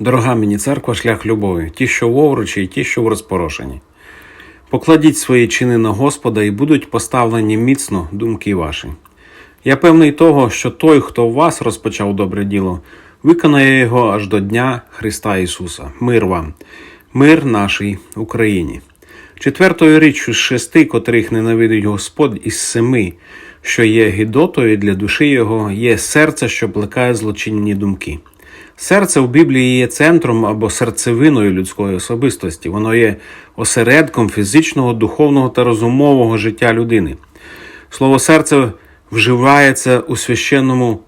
Дорога мені церква, шлях любові, ті, що в овручі, і ті, що в розпорошенні. Покладіть свої чини на Господа і будуть поставлені міцно думки ваші. Я певний того, що той, хто в вас розпочав добре діло, виконає його аж до Дня Христа Ісуса. Мир вам, мир нашій Україні. Четвертою річчю з шести, котрих ненавидить Господь із семи, що є гідотою для душі його, є серце, що плекає злочинні думки. Серце в Біблії є центром або серцевиною людської особистості. Воно є осередком фізичного, духовного та розумового життя людини. Слово серце вживається у священному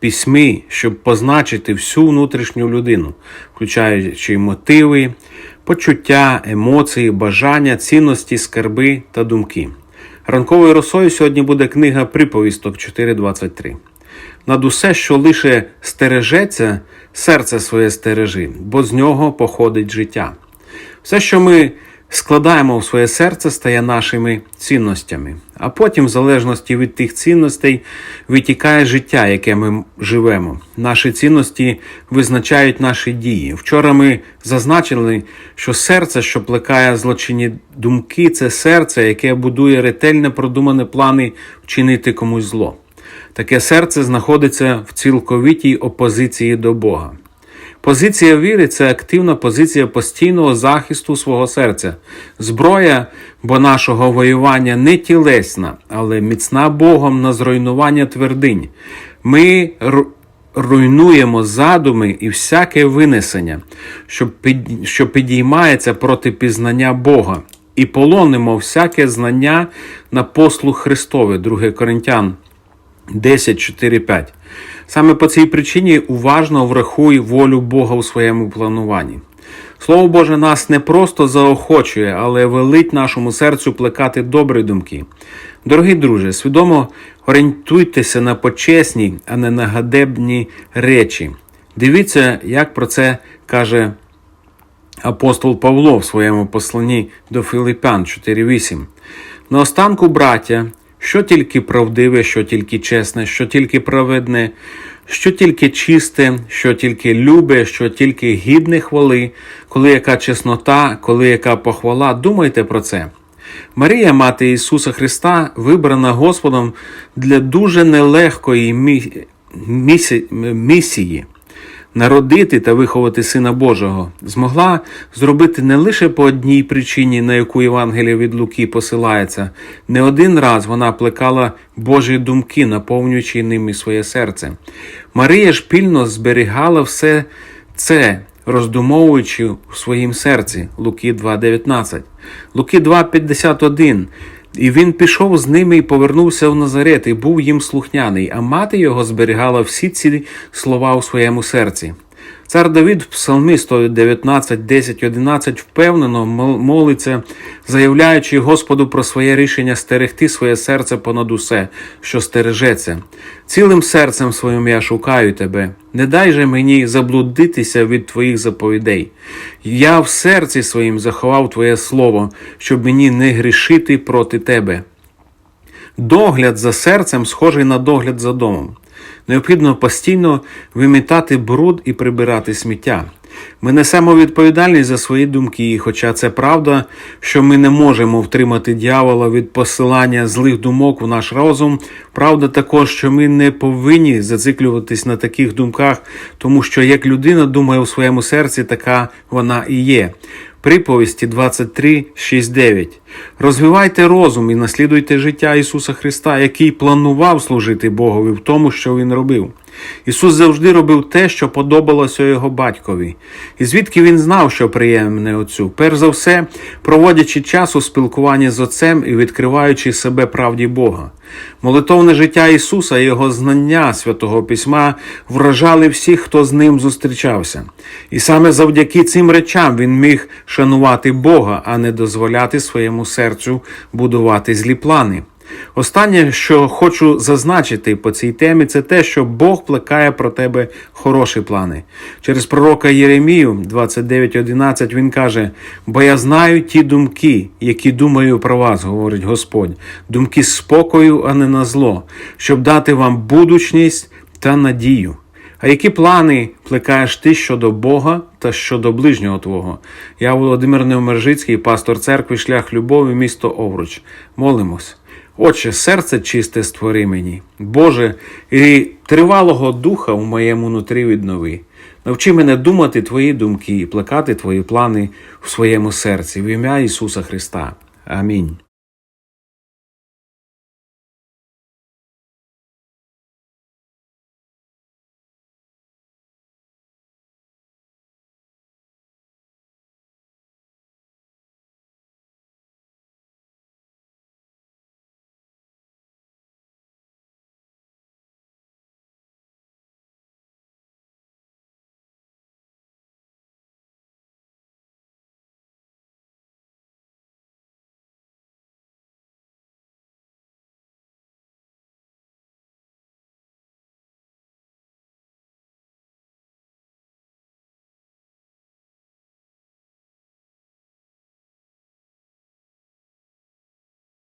письмі, щоб позначити всю внутрішню людину, включаючи мотиви, почуття, емоції, бажання, цінності, скарби та думки. Ранковою росою сьогодні буде книга приповісток 4.23. Над усе, що лише стережеться, серце своє стережи, бо з нього походить життя. Все, що ми складаємо в своє серце, стає нашими цінностями, а потім, в залежності від тих цінностей, витікає життя, яке ми живемо. Наші цінності визначають наші дії. Вчора ми зазначили, що серце, що плекає злочинні думки, це серце, яке будує ретельно продумані плани вчинити комусь зло. Таке серце знаходиться в цілковитій опозиції до Бога. Позиція віри це активна позиція постійного захисту свого серця. Зброя, бо нашого воювання не тілесна, але міцна Богом на зруйнування твердинь. Ми руйнуємо задуми і всяке винесення, що, підіймається проти пізнання Бога, і полонимо всяке знання на послуг Христове, 2 Коринтян 10, 4, 5. Саме по цій причині уважно врахуй волю Бога у своєму плануванні. Слово Боже нас не просто заохочує, але велить нашому серцю плекати добрі думки. Дорогі друже, свідомо орієнтуйтеся на почесні, а не на гадебні речі. Дивіться, як про це каже апостол Павло в своєму посланні до Филипян 4.8. Наостанку, браття, що тільки правдиве, що тільки чесне, що тільки праведне, що тільки чисте, що тільки любе, що тільки гідне хвали, коли яка чеснота, коли яка похвала, думайте про це. Марія, мати Ісуса Христа, вибрана Господом для дуже нелегкої мі- місі- місії народити та виховати Сина Божого, змогла зробити не лише по одній причині, на яку Євангелія від Луки посилається, не один раз вона плекала Божі думки, наповнюючи ними своє серце. Марія ж пільно зберігала все це, роздумовуючи в своїм серці Луки 2.19, Луки 2.51. І він пішов з ними і повернувся в Назарет, і був їм слухняний, а мати його зберігала всі ці слова у своєму серці. Цар Давид в Псалмі 119, 10, 11 впевнено молиться, заявляючи Господу про своє рішення стерегти своє серце понад усе, що стережеться. Цілим серцем своїм я шукаю тебе. Не дай же мені заблудитися від твоїх заповідей. Я в серці своїм заховав твоє слово, щоб мені не грішити проти тебе. Догляд за серцем схожий на догляд за домом. Необхідно постійно вимітати бруд і прибирати сміття. Ми несемо відповідальність за свої думки, хоча це правда, що ми не можемо втримати дьявола від посилання злих думок в наш розум. Правда також, що ми не повинні зациклюватись на таких думках, тому що як людина думає у своєму серці, така вона і є. Приповісті 23, 6, 9. Розвивайте розум і наслідуйте життя Ісуса Христа, який планував служити Богові в тому, що Він робив. Ісус завжди робив те, що подобалося його батькові. І звідки він знав, що приємне Отцю? Перш за все, проводячи час у спілкуванні з Отцем і відкриваючи себе правді Бога. Молитовне життя Ісуса і Його знання святого Письма вражали всіх, хто з ним зустрічався. І саме завдяки цим речам він міг шанувати Бога, а не дозволяти своєму серцю будувати злі плани. Останнє, що хочу зазначити по цій темі, це те, що Бог плекає про тебе хороші плани. Через пророка Єремію 29.11 він каже: Бо я знаю ті думки, які думаю про вас, говорить Господь, думки спокою, а не на зло, щоб дати вам будучність та надію. А які плани плекаєш ти щодо Бога та щодо ближнього Твого? Я Володимир Невмержицький, пастор церкви Шлях Любові, місто Овруч. Молимось. Отче, серце чисте створи мені, Боже, і тривалого духа у моєму нутрі віднови. Навчи мене думати Твої думки і плекати Твої плани в своєму серці в ім'я Ісуса Христа. Амінь.